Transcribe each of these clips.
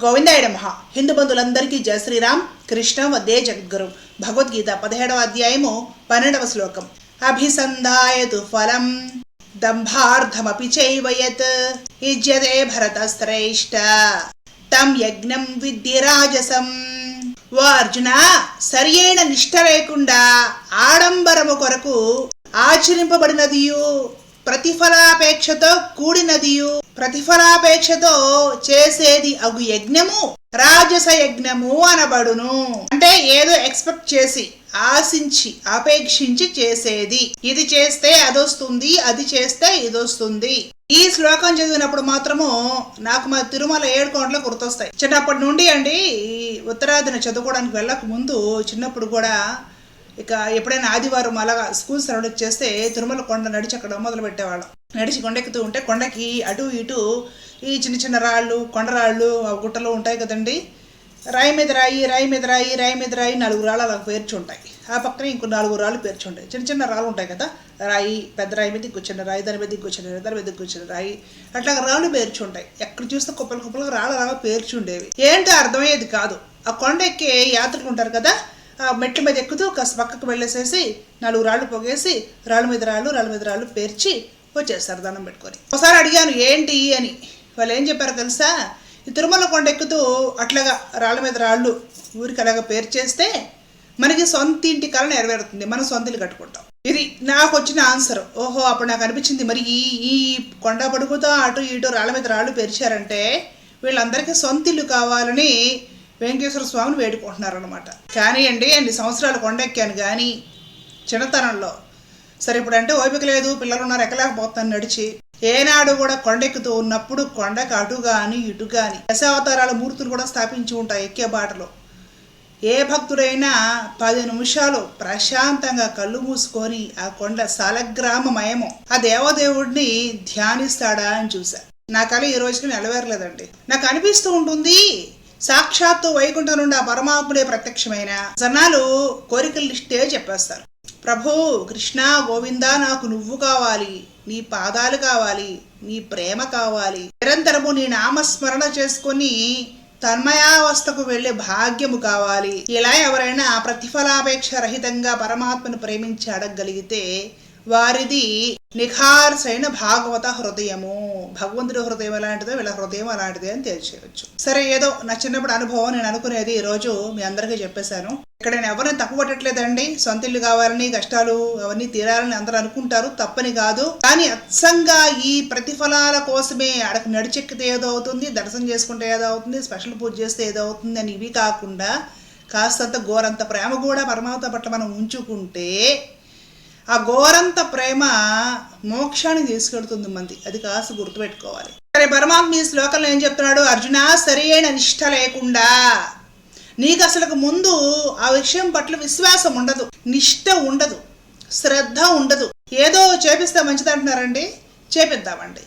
గోవిందాయ నమః. హిందూ బంధువులందరికీ జయ శ్రీరామ్. కృష్ణ వదే జగద్గురు. భగవద్గీత పదిహేడవ అధ్యాయము పన్నెండవ శ్లోకం. అభిసంధాయతు ఫలం. దంభార్థమపి చైవయత్ ఇజ్యతే భరత శ్రేష్ట తం యజ్ఞం విద్య రాజసం. ఓ అర్జున సరియైన నిష్ట లేకుండా ఆడంబరము కొరకు ఆచరింపబడినదియు. ప్రతిఫలాపేక్షతో కూడినదియు. ప్రతిఫలాపేక్షతో చేసేది అగు యజ్ఞము రాజస యజ్ఞము అనబడును. అంటే ఏదో ఎక్స్పెక్ట్ చేసి ఆశించి అపేక్షించి చేసేది. ఇది చేస్తే అదొస్తుంది అది చేస్తే ఇదొస్తుంది. ఈ శ్లోకం చదివినప్పుడు మాత్రము నాకు మా తిరుమల ఏడుకోండ్లో గుర్తొస్తాయి. చిన్నప్పటి నుండి అండి ఉత్తరాదిన చదువుకోవడానికి వెళ్ళక ముందు చిన్నప్పుడు కూడా ఇక ఎప్పుడైనా ఆదివారం అలాగా స్కూల్ సెలవులు చేస్తే తిరుమల కొండ నడిచి అక్కడ మొదలు పెట్టేవాళ్ళం. నడిచి కొండెక్కుతూ ఉంటే కొండకి అటు ఇటు ఈ చిన్న చిన్న రాళ్ళు కొండరాళ్ళు ఆ గుట్టలు ఉంటాయి కదండి. రాయి మీద రాయి రాయి మీద రాయి రాయి మీద రాయి నాలుగు రాళ్ళు అలా పేర్చి ఉంటాయి ఆ పక్కన ఇంకో నాలుగు రాళ్ళు పేర్చి ఉంటాయి చిన్న చిన్న రాళ్ళు ఉంటాయి కదా రాయి పెద్ద రాయి మీద కూర్చున్న రాయి దాని మీద కూర్చున్న రాయి దాని మీద కూర్చున్న రాయి అట్లా రాళ్ళు పేర్చి ఉంటాయి ఎక్కడ చూస్తే కుప్పలు కుప్పలు రాళ్ళు అలాగా పేర్చి ఉండేవి ఏంటో అర్థమయ్యేది కాదు. ఆ కొండ ఎక్కే యాత్రలు ఉంటారు కదా ఆ మెట్ల మీద ఎక్కుతూ కాస్త పక్కకు వెళ్ళేసేసి నాలుగు రాళ్ళు పొగేసి రాళ్ళ మీద రాళ్ళు రాళ్ళ మీద రాళ్ళు పేర్చి వచ్చేస్తారు దండం పెట్టుకొని. ఒకసారి అడిగాను ఏంటి అని? వాళ్ళు ఏం చెప్పారో తెలుసా? ఈ తిరుమల కొండ ఎక్కుతూ అట్లాగా రాళ్ళ మీద రాళ్ళు ఊరికి అలాగా పేర్చేస్తే మనకి సొంత ఇంటి కళ నెరవేరుతుంది. మనం సొంతలు కట్టుకుంటాం. ఇది నాకు వచ్చిన ఆన్సర్. ఓహో అప్పుడు నాకు అనిపించింది మరి ఈ ఈ కొండ పడుకుతో అటు ఇటు రాళ్ళ మీద రాళ్ళు పేర్చారంటే వీళ్ళందరికీ సొంత ఇల్లు కావాలని వెంకటేశ్వర స్వామిని వేడుకుంటున్నారు అనమాట కానీ అండి ఎన్ని సంవత్సరాలు కొండెక్కాను కానీ చిన్నతనంలో. సరే ఇప్పుడు అంటే ఓపిక లేదు పిల్లలు ఉన్నారు ఎక్కలేకపోతాను నడిచి. ఏనాడు కూడా కొండెక్కుతూ ఉన్నప్పుడు కొండకు అటు గాని ఇటు కానీ దశావతారాల మూర్తులు కూడా స్థాపించి ఉంటాయి ఎక్కే బాటలో. ఏ భక్తుడైనా పది నిమిషాలు ప్రశాంతంగా కళ్ళు మూసుకొని ఆ కొండ సాలగ్రామమయము ఆ దేవదేవుడిని ధ్యానిస్తాడా అని చూసా నా కళ ఈ రోజుకి నెలవేరలేదండి. నాకు అనిపిస్తూ ఉంటుంది సాక్షాత్తు వైకుంఠం నుండి ఆ పరమాత్ముడే ప్రత్యక్షమైన జనాలు కోరికల లిస్టే చెప్పేస్తారు. ప్రభు కృష్ణ గోవింద నాకు నువ్వు కావాలి నీ పాదాలు కావాలి నీ ప్రేమ కావాలి. నిరంతరము నీ నామస్మరణ చేసుకొని తన్మయావస్థకు వెళ్ళే భాగ్యము కావాలి. ఇలా ఎవరైనా ప్రతిఫలాపేక్ష రహితంగా పరమాత్మను ప్రేమించి అడగగలిగితే వారిది నిఖార్సైన భాగవత హృదయము. భగవంతుడి హృదయం ఎలాంటిదో వీళ్ళ హృదయం అలాంటిదే అని తెలిసేయచ్చు సరే ఏదో నా చిన్నప్పుడు అనుభవం నేను అనుకునేది ఈ రోజు మీ అందరికీ చెప్పేశాను. ఇక్కడ నేను ఎవరిని తప్పు పట్టట్లేదండి. సొంత ఇల్లు కావాలని కష్టాలు అవన్నీ తీరాలని అందరూ అనుకుంటారు. తప్పని కాదు. కానీ అచ్చంగా ఈ ప్రతిఫలాల కోసమే అడకు నడిచెక్కితే ఏదో అవుతుంది దర్శనం చేసుకుంటే ఏదో అవుతుంది స్పెషల్ పూజ చేస్తే ఏదో అవుతుంది అని ఇవి కాకుండా కాస్తంత ఘోరంత ప్రేమ కూడా పరమాత్మ పట్ల మనం ఉంచుకుంటే ఆ ఘోరంత ప్రేమ మోక్షాన్ని తీసుకెళ్తుంది మంది. అది కాస్త గుర్తుపెట్టుకోవాలి. సరే పరమాత్మ ఈ శ్లోకంలో ఏం చెప్తున్నాడు? అర్జున సరి అయిన నిష్ట లేకుండా. నీకు అసలుకు ముందు ఆ విషయం పట్ల విశ్వాసం ఉండదు. నిష్ట ఉండదు. శ్రద్ధ ఉండదు. ఏదో చేపిస్తే మంచిది అంటున్నారండి చేపిద్దామండి.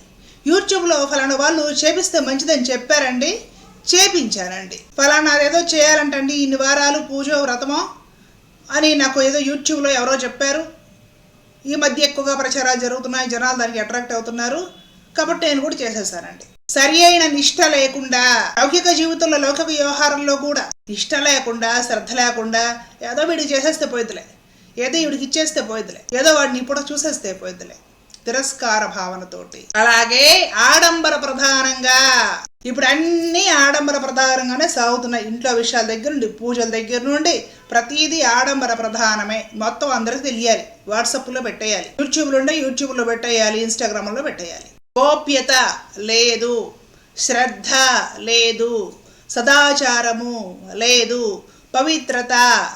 యూట్యూబ్లో ఫలానా వాళ్ళు చేపిస్తే మంచిదని చెప్పారండి? చేపించానండి ఫలానా ఏదో చేయాలంటండి. ఇన్ని వారాలు పూజ వ్రతమో అని నాకు ఏదో యూట్యూబ్లో ఎవరో చెప్పారు. ఈ మధ్య ఎక్కువగా ప్రచారాలు జరుగుతున్నాయి. జనాలు దానికి అట్రాక్ట్ అవుతున్నారు. కాబట్టి నేను కూడా చేసేసానండి. సరి అయిన నిష్ట లేకుండా లౌకిక జీవితంలో లౌకిక వ్యవహారంలో కూడా నిష్ట లేకుండా శ్రద్ధ లేకుండా ఏదో వీడికి చేసేస్తే పోయిద్దులే. ఏదో వీడికి ఇచ్చేస్తే పోయిద్దులే. ఏదో వాడిని ఇప్పుడు చూసేస్తే పోయిద్దులే. తిరస్కార భావనతోటి అలాగే ఆడంబర ప్రధానంగా ఇప్పుడు అన్ని ఆడంబర ప్రధానంగానే సాగుతున్నాయి. ఇంట్లో విషయాల దగ్గర నుండి పూజల దగ్గర నుండి ప్రతిదీ ఆడంబర ప్రధానమే. మొత్తం అందరికి తెలియాలి. వాట్సాప్లో పెట్టేయాలి. యూట్యూబ్లో ఉండే యూట్యూబ్లో పెట్టేయాలి. ఇన్స్టాగ్రామ్లో పెట్టేయాలి. గోప్యత లేదు. శ్రద్ధ లేదు. సదాచారము లేదు. పవిత్రత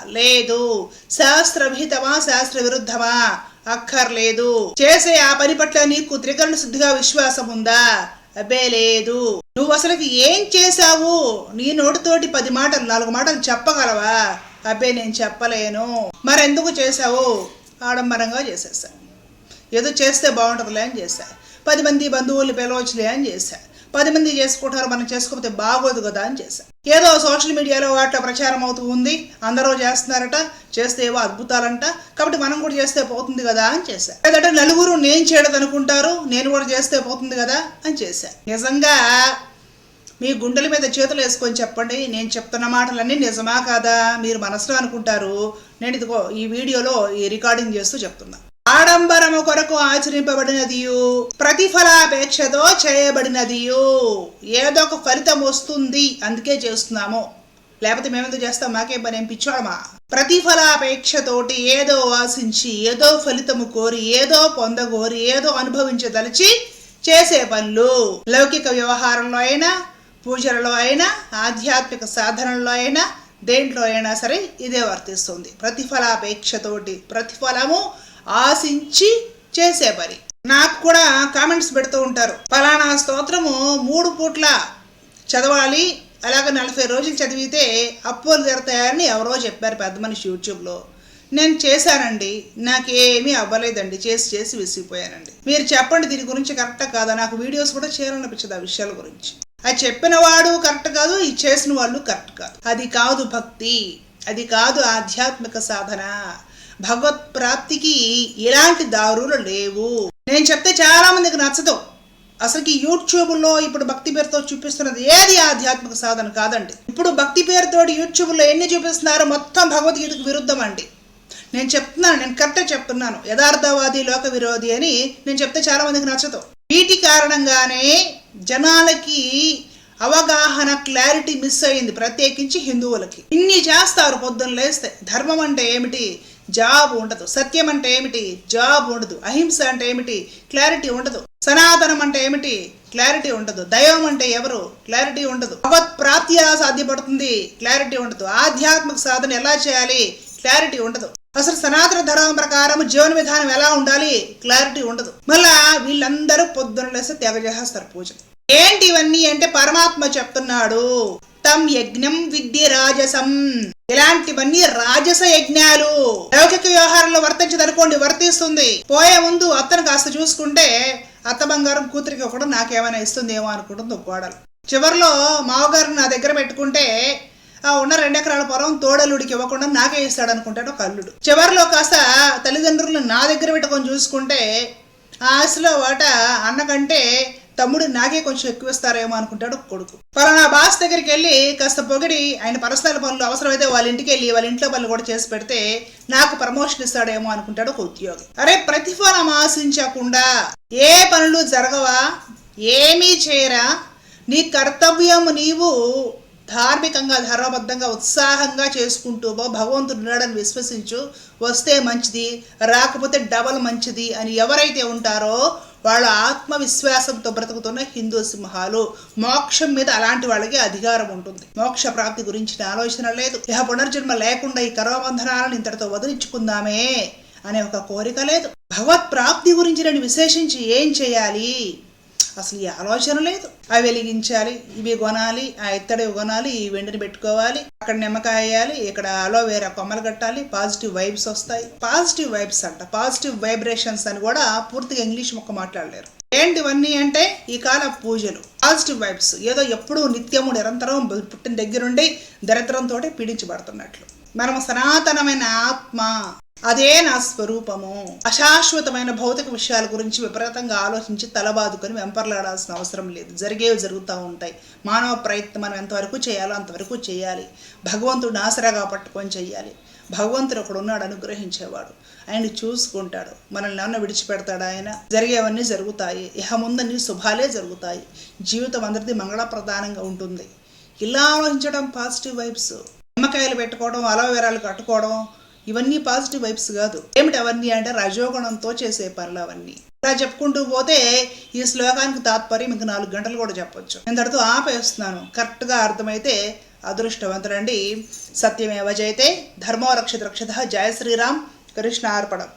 లేదు. శాస్త్రవిహితమా శాస్త్ర విరుద్ధమా అక్కర్లేదు. చేసే ఆ పని పట్ల నీకు త్రికరణ శుద్ధిగా విశ్వాసం ఉందా అబ్బే లేదు. నువ్వు అసలుకి ఏం చేశావు? నీ నోటితోటి పది మాటలు నాలుగు మాటలు చెప్పగలవా? అబ్బే నేను చెప్పలేను. మరెందుకు చేశావు? ఆడంబరంగా చేసేసా. ఏదో చేస్తే బాగుంటుందిలే అని చేశా. పది మంది బంధువులు పిలవచ్చులే అని చేశా. పది మంది చేసుకుంటారు మనం చేసుకోకపోతే బాగోదు కదా అని చేశా. ఏదో సోషల్ మీడియాలో వాటిలో ప్రచారం అవుతూ ఉంది అందరూ చేస్తున్నారట చేస్తే ఏవో అద్భుతాలంట కాబట్టి మనం కూడా చేస్తే పోతుంది కదా అని చేశా. లేదంటే నలుగురు నేను చేయడదనుకుంటారు నేను కూడా చేస్తే పోతుంది కదా అని చేశా. నిజంగా మీ గుండెల మీద చేతులు వేసుకొని చెప్పండి. నేను చెప్తున్న మాటలన్నీ నిజమా కాదా? మీరు మనసులో అనుకుంటారు. నేను ఇదిగో ఈ వీడియోలో ఈ రికార్డింగ్ చేస్తూ చెప్తున్నా. ఆడంబరము కొరకు ఆచరింపబడినదియు ప్రతిఫలాపేక్షతో చేయబడినదియు. ఏదో ఒక ఫలితం వస్తుంది. అందుకే చేస్తున్నాము. లేకపోతే మేమెందుకు చేస్తాం? మాకే పని? ఏం పిచ్చోడమా? ప్రతిఫలాపేక్షతోటి ఏదో ఆశించి ఏదో ఫలితము కోరి ఏదో పొందగోరి ఏదో అనుభవించదలిచి చేసే పనులు. లౌకిక వ్యవహారంలో అయినా పూజలలో అయినా ఆధ్యాత్మిక సాధనలో అయినా దేంట్లో అయినా సరే ఇదే వర్తిస్తుంది. ప్రతిఫలాపేక్షతోటి ప్రతిఫలము ఆశించి చేసే పని. నాకు కూడా కామెంట్స్ పెడుతూ ఉంటారు. ఫలానా స్తోత్రము మూడు పూట్ల చదవాలి అలాగే నలభై రోజులు చదివితే అప్పులు తీరతాయని ఎవరో చెప్పారు పెద్ద మనిషి యూట్యూబ్లో. నేను చేశానండి. నాకేమీ అవ్వలేదండి. చేసి చేసి విసిగిపోయానండి. మీరు చెప్పండి దీని గురించి కరెక్టా కాదా? నాకు వీడియోస్ కూడా చేయాలనిపించదు ఆ విషయాల గురించి. అది చెప్పిన వాడు కరెక్ట్ కాదు ఇది చేసిన వాళ్ళు కరెక్ట్ కాదు. అది కాదు భక్తి అది కాదు ఆధ్యాత్మిక సాధన. భగవత్ ప్రాప్తికి ఇలాంటి దారులు లేవు. నేను చెప్తే చాలా మందికి నచ్చదు. అసలుకి యూట్యూబ్లో ఇప్పుడు భక్తి పేరుతో చూపిస్తున్నది ఏది ఆధ్యాత్మిక సాధన కాదండి. ఇప్పుడు భక్తి పేరుతో యూట్యూబ్లో ఎన్ని చూపిస్తున్నారో మొత్తం భగవద్గీతకు విరుద్ధం అండి. నేను చెప్తున్నాను నేను కరెక్ట్గా చెప్తున్నాను. యథార్థవాది లోక విరోధి అని నేను చెప్తే చాలా మందికి నచ్చదు. వీటి కారణంగానే జనాలకి అవగాహన క్లారిటీ మిస్ అయింది ప్రత్యేకించి హిందువులకి. ఇన్ని చేస్తారు పొద్దున్న లేస్తే. ధర్మం అంటే ఏమిటి? జాబ్ ఉండదు. సత్యం అంటే ఏమిటి? జాబ్ ఉండదు. అహింస అంటే ఏమిటి? క్లారిటీ ఉండదు. సనాతనం అంటే ఏమిటి? క్లారిటీ ఉండదు. దైవం అంటే ఎవరు? క్లారిటీ ఉండదు. భగవత్ ప్రాప్తి ఎలా సాధ్యపడుతుంది? క్లారిటీ ఉండదు. ఆధ్యాత్మిక సాధన ఎలా చేయాలి? క్లారిటీ ఉండదు. అసలు సనాతన ధర్మం ప్రకారం జీవన విధానం ఎలా ఉండాలి? క్లారిటీ ఉండదు. మళ్ళా వీళ్ళందరూ పొద్దున్న లేస్తే తెగ చేసేస్తారు పూజ. ఏంటి ఇవన్నీ అంటే పరమాత్మ చెప్తున్నాడు. తమ్ యజ్ఞం విద్య రాజసం. ఇలాంటివన్నీ రాజస యజ్ఞాలు. లౌకిక వ్యవహారంలో వర్తించదనుకోండి వర్తిస్తుంది. పోయే ముందు అత్తను కాస్త చూసుకుంటే అత్త బంగారం కూతురికి కూడా నాకేమైనా ఇస్తుందేమో అనుకుంటుంది గోడలు. చివరిలో మావగారు నా దగ్గర పెట్టుకుంటే ఆ ఉన్న రెండెకరాల పొలం తోడలుడికి ఇవ్వకుండా నాకే ఇస్తాడు అనుకుంటాడు ఒక అల్లుడు. చివరిలో కాస్త తల్లిదండ్రులు నా దగ్గర పెట్టుకొని చూసుకుంటే ఆ ఆశలో వాట అన్నకంటే తమ్ముడు నాకే కొంచెం ఎక్కువ ఇస్తారేమో అనుకుంటాడు కొడుకు. పలానా బాస్ దగ్గరికి వెళ్ళి కాస్త పొగిడి ఆయన పరస్థాల పనులు అవసరమైతే వాళ్ళ ఇంటికి వెళ్ళి వాళ్ళ ఇంట్లో పనులు కూడా చేసి పెడితే నాకు ప్రమోషన్ ఇస్తాడేమో అనుకుంటాడు ఒక ఉద్యోగి. అరే ప్రతిఫలం ఆశించకుండా ఏ పనులు జరగవా? ఏమీ చేయరా? నీ కర్తవ్యం నీవు ధార్మికంగా ధర్మబద్ధంగా ఉత్సాహంగా చేసుకుంటూ భగవంతుడు ఉన్నాడని విశ్వసించు వస్తే మంచిది రాకపోతే డబల్ మంచిది అని ఎవరైతే ఉంటారో వాళ్ళ ఆత్మవిశ్వాసంతో బ్రతుకుతున్న హిందూ సింహాలు. మోక్షం మీద అలాంటి వాళ్ళకి అధికారం ఉంటుంది. మోక్ష ప్రాప్తి గురించిన ఆలోచన లేదు. ఇహ పునర్జన్మ లేకుండా ఈ కర్మబంధనాలను ఇంతటితో వదిలించుకుందామే అనే ఒక కోరిక లేదు. భగవత్ ప్రాప్తి గురించి నేను విశేషించి ఏం చేయాలి? అసలు ఈ ఆలోచన లేదు. అవి వెలిగించాలి ఇవి కొనాలి ఆ ఇత్తడి కొనాలి ఈ వెండిని పెట్టుకోవాలి అక్కడ నిమ్మకాయ వేయాలి ఇక్కడ అలోవేరా కొమ్మలు కట్టాలి పాజిటివ్ వైబ్స్ వస్తాయి. పాజిటివ్ వైబ్స్ అంట. పాజిటివ్ వైబ్రేషన్స్ అని కూడా పూర్తిగా ఇంగ్లీష్ మొక్క మాట్లాడలేరు. ఏంటివన్నీ అంటే ఈ కాల పూజలు. పాజిటివ్ వైబ్స్ ఏదో ఎప్పుడూ నిత్యము నిరంతరం పుట్టిన దగ్గరుండి దరిద్రంతో పీడించబడుతున్నట్లు. మనం సనాతనమైన ఆత్మ. అదే నా స్వరూపము. అశాశ్వతమైన భౌతిక విషయాల గురించి విపరీతంగా ఆలోచించి తలబాదుకొని వెంపర్లాడాల్సిన అవసరం లేదు. జరిగేవి జరుగుతూ ఉంటాయి. మానవ ప్రయత్నం మనం ఎంతవరకు చేయాలో అంతవరకు చేయాలి. భగవంతుడు ఆసరాగా పట్టుకొని చేయాలి భగవంతుడు ఒకడు ఉన్నాడు అనుగ్రహించేవాడు. ఆయన చూసుకుంటాడు. మనల్ని ఏమన్నా విడిచిపెడతాడు ఆయన. జరిగేవన్నీ జరుగుతాయి. ఇహ ముందని శుభాలే జరుగుతాయి. జీవితం అందరిది మంగళప్రధానంగా ఉంటుంది. ఇలా ఆలోచించడం పాజిటివ్ వైబ్స్. నిమ్మకాయలు పెట్టుకోవడం అలోవెరాలు కట్టుకోవడం ఇవన్నీ పాజిటివ్ వైబ్స్ కాదు. ఏమిటి అవన్నీ అంటే రజోగుణంతో చేసే పనులు అవన్నీ. ఇలా చెప్పుకుంటూ పోతే ఈ శ్లోకానికి తాత్పర్యం ఇంక నాలుగు గంటలు కూడా చెప్పొచ్చు. ఇంతటితో ఆపేస్తున్నాను. కరెక్ట్గా అర్థమైతే అదృష్టవంతుడండి. సత్యమేవ జయతే. ధర్మో రక్షిత రక్షిత. జయ శ్రీరామ్. కృష్ణ అర్పణం.